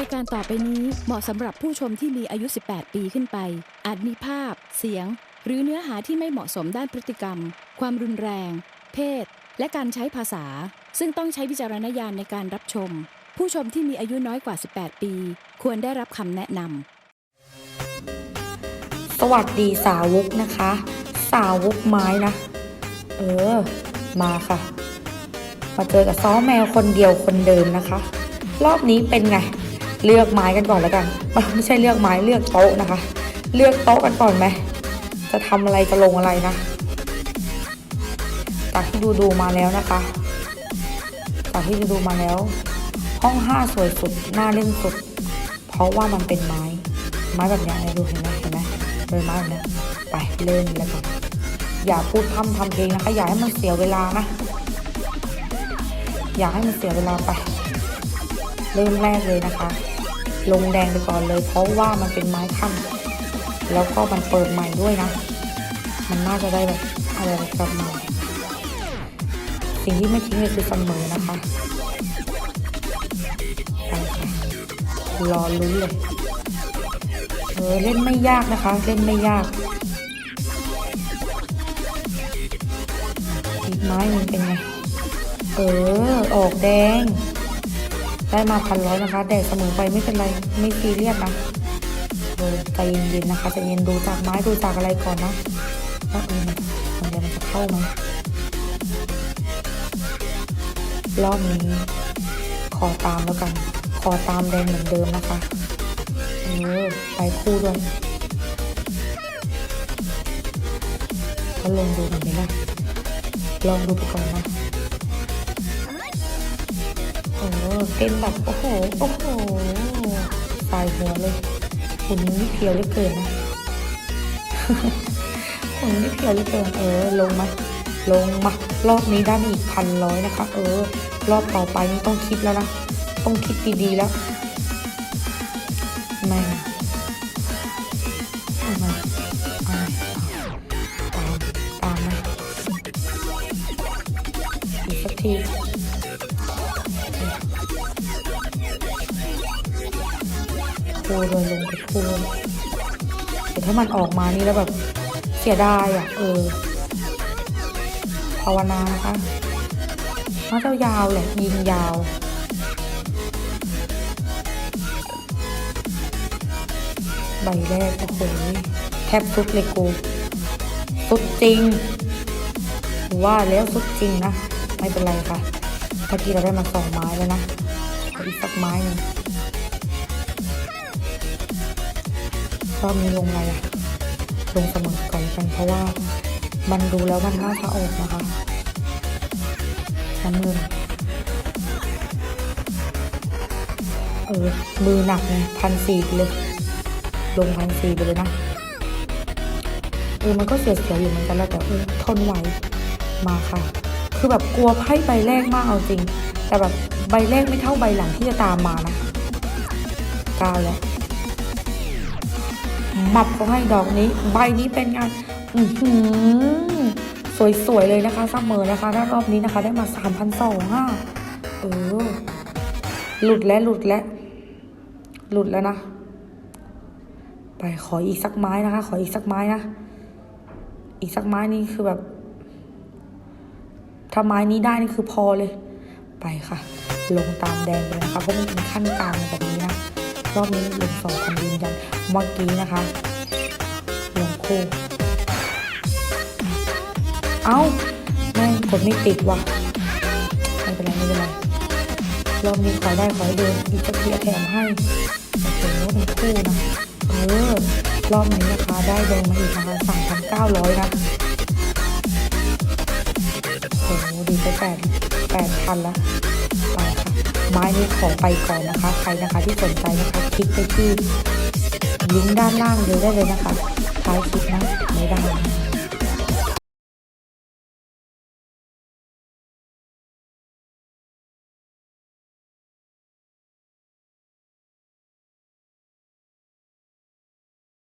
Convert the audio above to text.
รายการต่อไปนี้เหมาะสำหรับผู้ชมที่มีอายุ 18 ปีขึ้นไป อาจมีภาพ เสียง หรือเนื้อหาที่ไม่เหมาะสมด้านพฤติกรรม ความรุนแรง เพศ และการใช้ภาษา ซึ่งต้องใช้วิจารณญาณในการรับชม ผู้ชมที่มีอายุน้อยกว่า 18 ปี ควรได้รับคำแนะนำ สวัสดีสาวกนะคะ สาวกไม้นะ เออ มาค่ะ มาเจอกับซ้อแมวคนเดียวคนเดิมนะคะรอบนี้เป็นไง เลือกไม้กันก่อนแล้วกัน ไม่ใช่เลือกไม้เลือกโต๊ะนะคะ เลือกโต๊ะกันก่อนไหมจะทำอะไรจะลงอะไรนะจากที่ดูดูมาแล้วนะคะจากที่ดูดูมาแล้ว ห้องห้าสวยสุดน่าเล่นสุด เพราะว่ามันเป็นไม้ ไม้แบบนี้ดูเห็นไหมเห็นไหมเป็นไม้แบบนี้ไปเล่นแล้วกันอย่าพูดพร่ำทำเพลงนะคะอย่าให้มันเสียเวลานะอย่าให้มันเสียเวลาไปเริ่มแรกเลยนะคะ ลงแดงไปก่อนเลย เพราะว่ามันเป็นไม้ขั้นแล้วก็มันเปิดใหม่ด้วยนะ มันน่าจะได้แบบอะไรกลับมาสิ่งที่ไม่ทิ้งเลยคือเสมอนะคะคะรอลุ้นเลยเออเล่นไม่ยากนะคะ เล่นไม่ยากอีกไม้หนึ่งเป็นไง เออ ออกแดง ได้มาพันร้อยนะคะแดดเสมอไปไม่เป็นไรไม่ซีเรียสนะเออใจเย็นๆนะคะใจเย็นดูจากไม้ดูจากอะไรก่อนนะว่าเออมันมันจะมันจะเข้าไหมรอบนี้ขอตามแล้วกัน ขอตามแดงเหมือนเดิมนะคะเออไปคู่ด้วยก็ลงดูมันไหมล่ะลองดูไปก่อนนะ เต้นแบบโอ้โห โอ้โหสายหัวเลยหุ่นนี่เพียวเหลือเกินนะหุ่นนี่เพียวเหลือเกินเออ ลงมา ลงมารอบนี้ได้อีกพันร้อยนะคะ เออ รอบต่อไปนี่ต้องคิดแล้วนะ ต้องคิดดีๆแล้วแม่มาตามตามมาอีกสักที คูเลยลงไปคูแต่ถ้ามันออกมานี่แล้วแบบเสียดายอะ เออ ภาวนานะคะน่าจะยาวแหละ ยิงยาวใบแรกโอ้โหแทบสุดเลยกูสุดจริง ว่าแล้วสุดจริงนะ ไม่เป็นไรค่ะเมื่อกี้เราได้มาสองไม้แล้วนะออีกสักไม้หนึ่ง รอบนี้ลงอะไรอะลงเสมอก่อนกันเพราะว่ามันดูแล้วมันน่าจะออกนะคะน้ำเงินเออมือหนักไงพันสี่ไปเลย ลงพันสี่ไปเลยนะเออมันก็เสียเสียอยู่เหมือนกันแล้วแต่เออทนไหวมาค่ะ คือแบบกลัวไพ่ใบแรกมากเอาจริง แต่แบบใบแรกไม่เท่าใบหลังที่จะตามมานะกาวแล้ว มับเขาให้ดอกนี้ ใบนี้เป็นงานอือหือสวย ๆ เลยนะคะเสมอนะคะถ้ารอบนี้นะคะ ได้มาสามพันสองอะเออ หลุดแล้วหลุดแล้ว หลุดแล้วนะ ไปขออีกสักไม้นะคะ ขออีกสักไม้นะ อีกสักไม้นี่คือแบบถ้าไม้นี้ได้นี่คือพอเลย ไปค่ะ ลงตามแดงเลยนะคะเพราะมันเป็นขั้นกลางแบบนี้นะ รอบนี้ลงสองคันยืนยันเมื่อกี้นะคะลงคู่ เอ้าแม่กดไม่ติดว่ะไม่เป็นไรไม่เป็นไรรอบนี้ขอได้ขอเดินอีกสักทีแถมให้โอ้โหเป็นคู่นะเออรอบนี้นะคะได้แดงมาอีกนะคะสามพันเก้าร้อยนะโอ้โหดีไปแปดแปดพันแล้วไปค่ะ ไม้นี้ขอไปก่อนนะคะ ใครนะคะที่สนใจนะคะคลิกไปที่ลิงก์ด้านล่างเลยได้เลยนะคะท้ายคลิปนะไม่ได้นะ